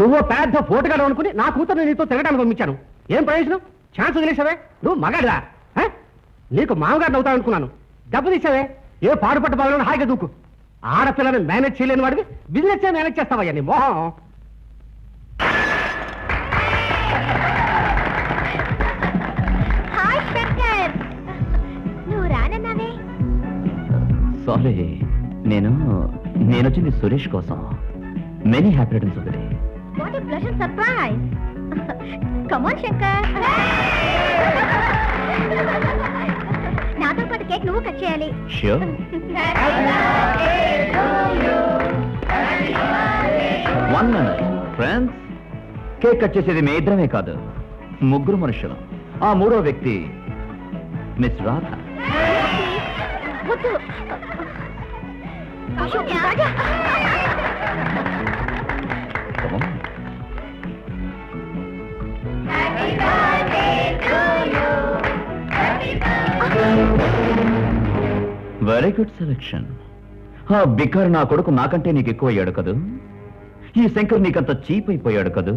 నువ్వు పెద్ద పోటుగాడు అనుకుని నా కూతురు నీతో తిరగడానికి పంపించాను. ఏం ప్రయోజనం? ఛాన్స్ వదిలేసావే? నువ్వు మగాడిరా? నీకు మామగారిని అవుతావు అనుకున్నాను. డబ్బు తీసావే? ఏ పాడుపట్ట బాగా హాయిగా దూకు. ఆడపిల్లని మేనేజ్ చేయలేని వాడివి బిజినెస్ మేనేజ్ చేస్తావయ్యా నీ మోహం. సారీ నేను నేను వచ్చింది సురేష్ కోసం. Many happy returns pleasant surprise come on Shankar నాతో పాటు కేక్ నువ్వు కట్ చేయాలి. Sure one minute friends cake cut చేసేది మీ ఇద్దరమే కాదు ముగ్గురు మనుషులు. ఆ మూడో వ్యక్తి మిస్ రాధ. వద్దు. రాజా. వెరీ గుడ్ సెలెక్షన్ ఆ బిక్కర్ నా కొడుకు నాకంటే నీకు ఎక్కువ అయ్యాడు కదూ? ఈ శంకర్ నీకంత చీప్ అయిపోయాడు కదూ?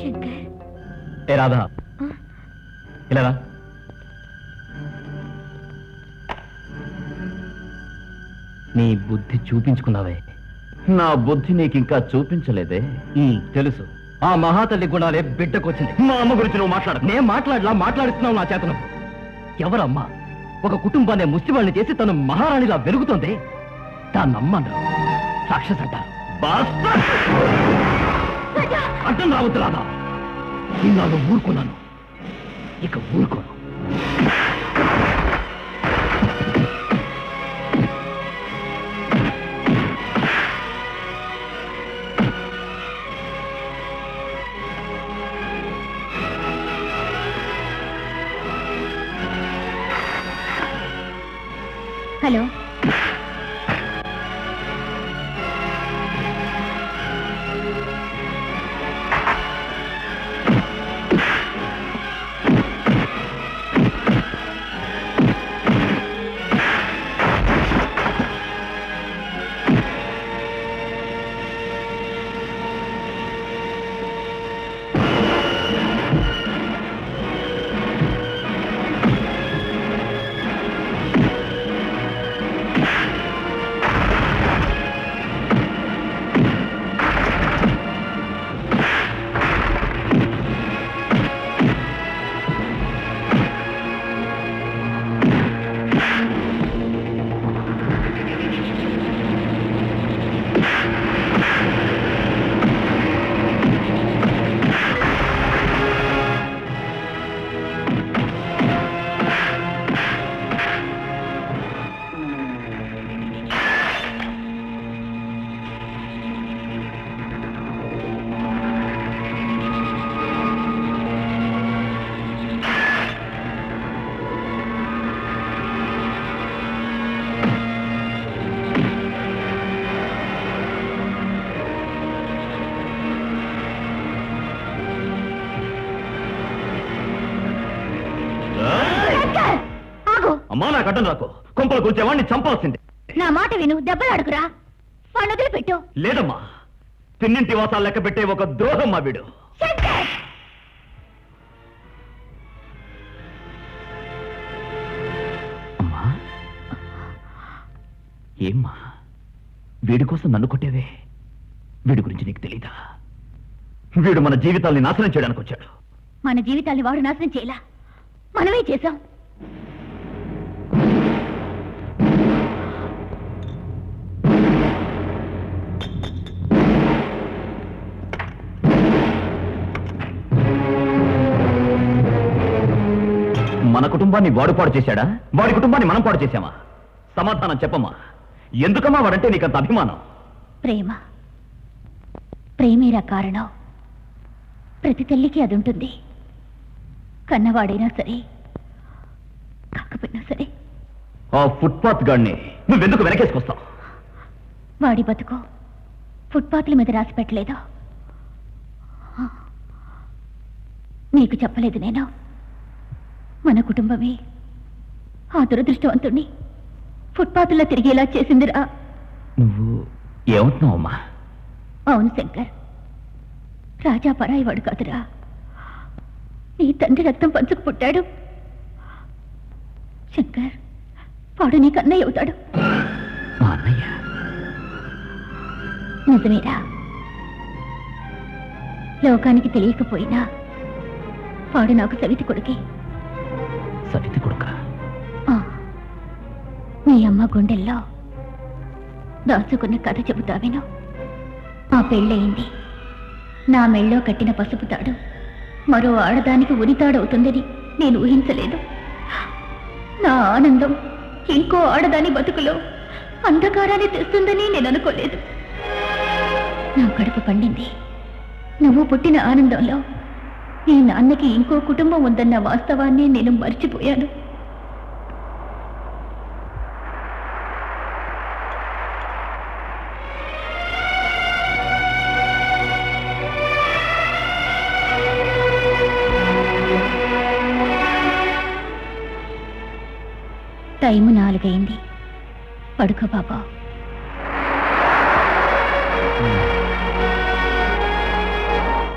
శంకర్. ఏ రాధా. ఇలా రా. నీ బుద్ధి చూపించుకున్నావే. నా బుద్ధి నీకు ఇంకా చూపించలేదే తెలుసు. ఆ మహాతల్లి గుణాలే బిడ్డకొచ్చింది. మా అమ్మ గురించి నువ్వు మాట్లాడ నేను మాట్లాడలా మాట్లాడుతున్నావు నా చేతను. ఎవరమ్మా? ఒక కుటుంబాన్ని ముష్టివాళ్ళని చేసి తను మహారాణిలా వెలుగుతోంది. దాన్ని అమ్మను రాక్షస అంటారు. అడ్డం రావద్దు రాదా ఇన్నాళ్ళు ఊరుకున్నాను. ఇక ఊరుకోను. నాకు అడ్డం రాకు కొంపలు కూర్చేవాడిని చంపాల్సిందే. నా మాట విను దెబ్బలాడుకురా. వాళ్ళు వదిలిపెట్టు. లేదమ్మా. తిన్నింటి వాసాలు లెక్క పెట్టే ఒక ద్రోహం మా వీడు. ఏమ్మా? వీడి కోసం నన్ను కొట్టేవే? వీడి గురించి నీకు తెలీదా? వీడు మన జీవితాల్ని నాశనం చేయడానికి వచ్చాడు మన జీవితాన్ని వాడు నాశనం చేయలా. మనమే చేశాం. కుటుంబాన్ని వాడు పాడు చేశాడా? వాడి కుటుంబాన్ని మనం పాడు చేశామా? సమాధానం చెప్పమ్మా. ఎందుకమ్మా వాడంటే నీకంత అభిమానం? ప్రేమ. ప్రేమేరా కారణం. ప్రతి తల్లికి అది ఉంటుంది కన్నవాడైనా సరే కాకపోయినా సరే. ఆ ఫుట్పాత్ గాడిని నువ్వెందుకు వెనకేసుకొస్తావు? వాడి బతుకు ఫుట్పాత్ల మీద రాసి పెట్టలేదు. నీకు చెప్పలేదు నేను. కుటుంబమే. ఆ దురదృష్టవంతుణ్ణి ఫుట్పాత్లో తిరిగేలా చేసిందిరా. నువ్వు ఏమంటున్నావమ్మా? అవును శంకర్. రాజా పరాయివాడు కాదురా. నీ తండ్రి రక్తం పంచుకు పుట్టాడు. శంకర్ వాడు నీకు అన్నయ్య అవుతాడు. అన్నయ్య? నిజమేరా. లోకానికి తెలియకపోయినా వాడు నాకు సవితి కొడుకే. సవితి కొడుక. మీ అమ్మ గుండెల్లో దాచుకున్న కథ చెబుతా విను ఆ పెళ్ళయింది. నా మెళ్ళో కట్టిన పసుపు తాడు మరో ఆడదానికి ఉరితాడవుతుందని నేను ఊహించలేదు. నా ఆనందం ఇంకో ఆడదాని బతుకులో అంధకారాన్ని తెస్తుందని నేను అనుకోలేదు. నా కడుపు పండింది. నువ్వు పుట్టిన ఆనందంలో నీ నాన్నకి ఇంకో కుటుంబం ఉందన్న వాస్తవాన్ని నేను మర్చిపోయాను. టైము నాలుగైంది. పడుకో బాబా.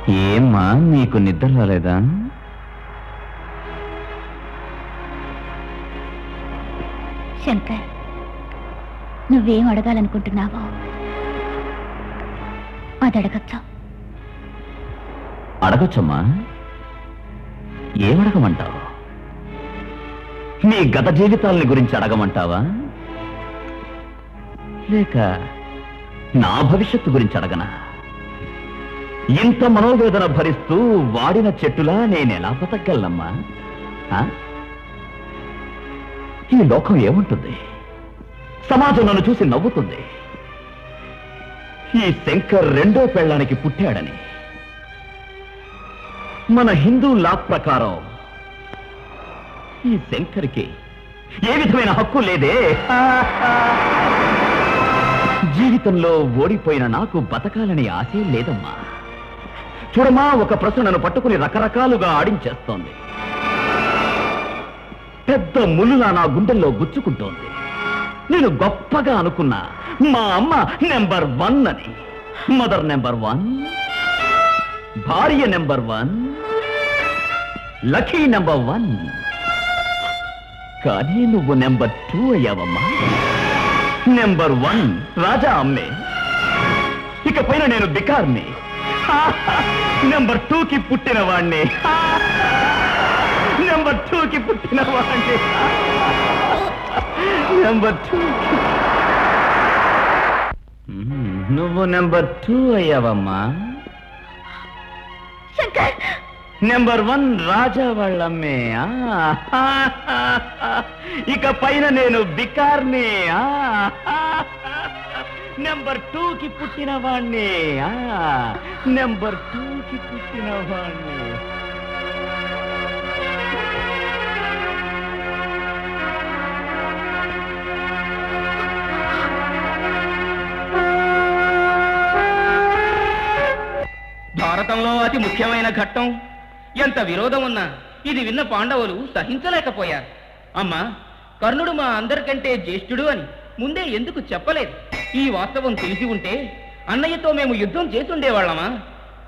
ఏమ్మా నీకు నిద్ర రాలేదా? శంకర్ నువ్వేం అడగాలనుకుంటున్నావో అది అడగచ్చా. అడగొచ్చమ్మా. ఏమడగమంటావు? నీ గత జీవితాలని గురించి అడగమంటావా? లేక నా భవిష్యత్తు గురించి అడగనా? ఇంత మనోవేదన భరిస్తూ వాడిన చెట్టులా నేనెలా బతకగలనమ్మా? ఈ లోకం ఏముంటుంది? సమాజం నన్ను చూసి నవ్వుతుంది. ఈ శంకర్ రెండో పెళ్ళానికి పుట్టాడని. మన హిందూ లా ప్రకారం ఈ శంకర్కి ఏ విధమైన హక్కు లేదే? జీవితంలో ఓడిపోయిన నాకు బతకాలని ఆశే లేదమ్మా. చూడమా ఒక ప్రశ్న నన్ను పట్టుకుని రకరకాలుగా ఆడించేస్తోంది. పెద్ద ముళ్ళులా నా గుండెల్లో గుచ్చుకుంటోంది. నేను గొప్పగా అనుకున్నా మా అమ్మ నెంబర్ వన్ అని. మదర్ నెంబర్ వన్ భార్య number one lucky number one. కానీ నువ్వు నెంబర్ టూ అయ్యావమ్మా. నెంబర్ వన్ రాజా అమ్మే. ఇకపైన నేను బికార్ని. నెంబర్ టూకి పుట్టిన వాణ్ణి. నెంబర్ టూకి పుట్టిన వాణ్ణి. నెంబర్ టూ నువ్వు నెంబర్ టూ అయ్యావమ్మా. శంకర్! నెంబర్ వన్ రాజా వాళ్ళమ్మే. ఇక పైన నేను బికార్ని. ఆ. నెంబర్ టూకి పుట్టిన వాణ్ణి. నెంబర్ టూకి పుట్టిన వాణ్ణి. భారతంలో అతి ముఖ్యమైన ఘట్టం ఎంత విరోధం ఉన్నా ఇది విన్న పాండవులు సహించలేకపోయారు. అమ్మా కర్ణుడు మా అందరికంటే జ్యేష్ఠుడు అని. ముందే ఎందుకు చెప్పలేదు? ఈ వాస్తవం తెలిసి ఉంటే అన్నయ్యతో మేము యుద్ధం చేసుండేవాళ్ళమా?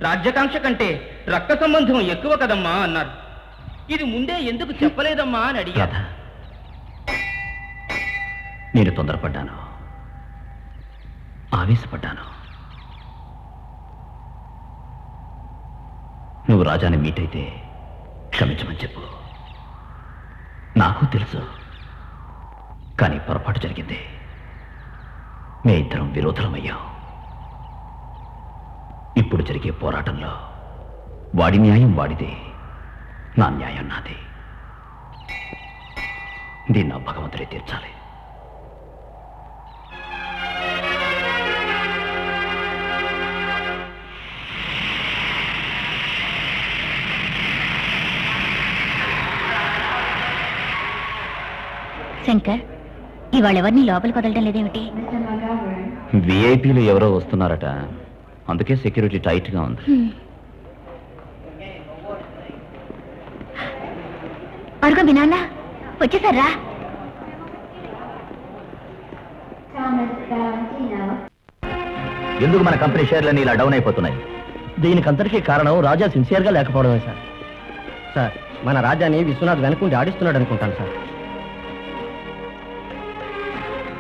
రాజ్యకాంక్ష కంటే రక్త సంబంధం ఎక్కువ కదమ్మా అన్నారు. ఇది ముందే ఎందుకు చెప్పలేదమ్మా అని అడిగా నేను తొందరపడ్డాను. ఆవేశపడ్డాను. నువ్వు రాజాని మీట్ అయితే క్షమించమని చెప్పు. నాకు తెలుసు. కానీ పొరపాటు జరిగింది. మే ఇద్దరం విరోధులమయ్యాం. ఇప్పుడు జరిగే పోరాటంలో వాడి న్యాయం వాడిదే నా న్యాయం నాది. దీన్ని నా భగవంతుడే తీర్చాలి. శంకర్ ఇవాళ ఎవరిని లోపలికి వదలడం లేదేమిటి? విఐపీలు ఎవరో వస్తున్నారట. అందుకే సెక్యూరిటీ టైట్గా ఉంది. అరుగు మీ నాన్న వచ్చేసారా? ఎందుకు మన కంపెనీ షేర్లన్నీ ఇలా డౌన్ అయిపోతున్నాయి? దీనికంతటికీ కారణం రాజా సిన్సియర్గా లేకపోవడమే సార్. సార్ మన రాజాని విశ్వనాథ్ వెనకుండి ఆడిస్తున్నాడు అనుకుంటాను సార్.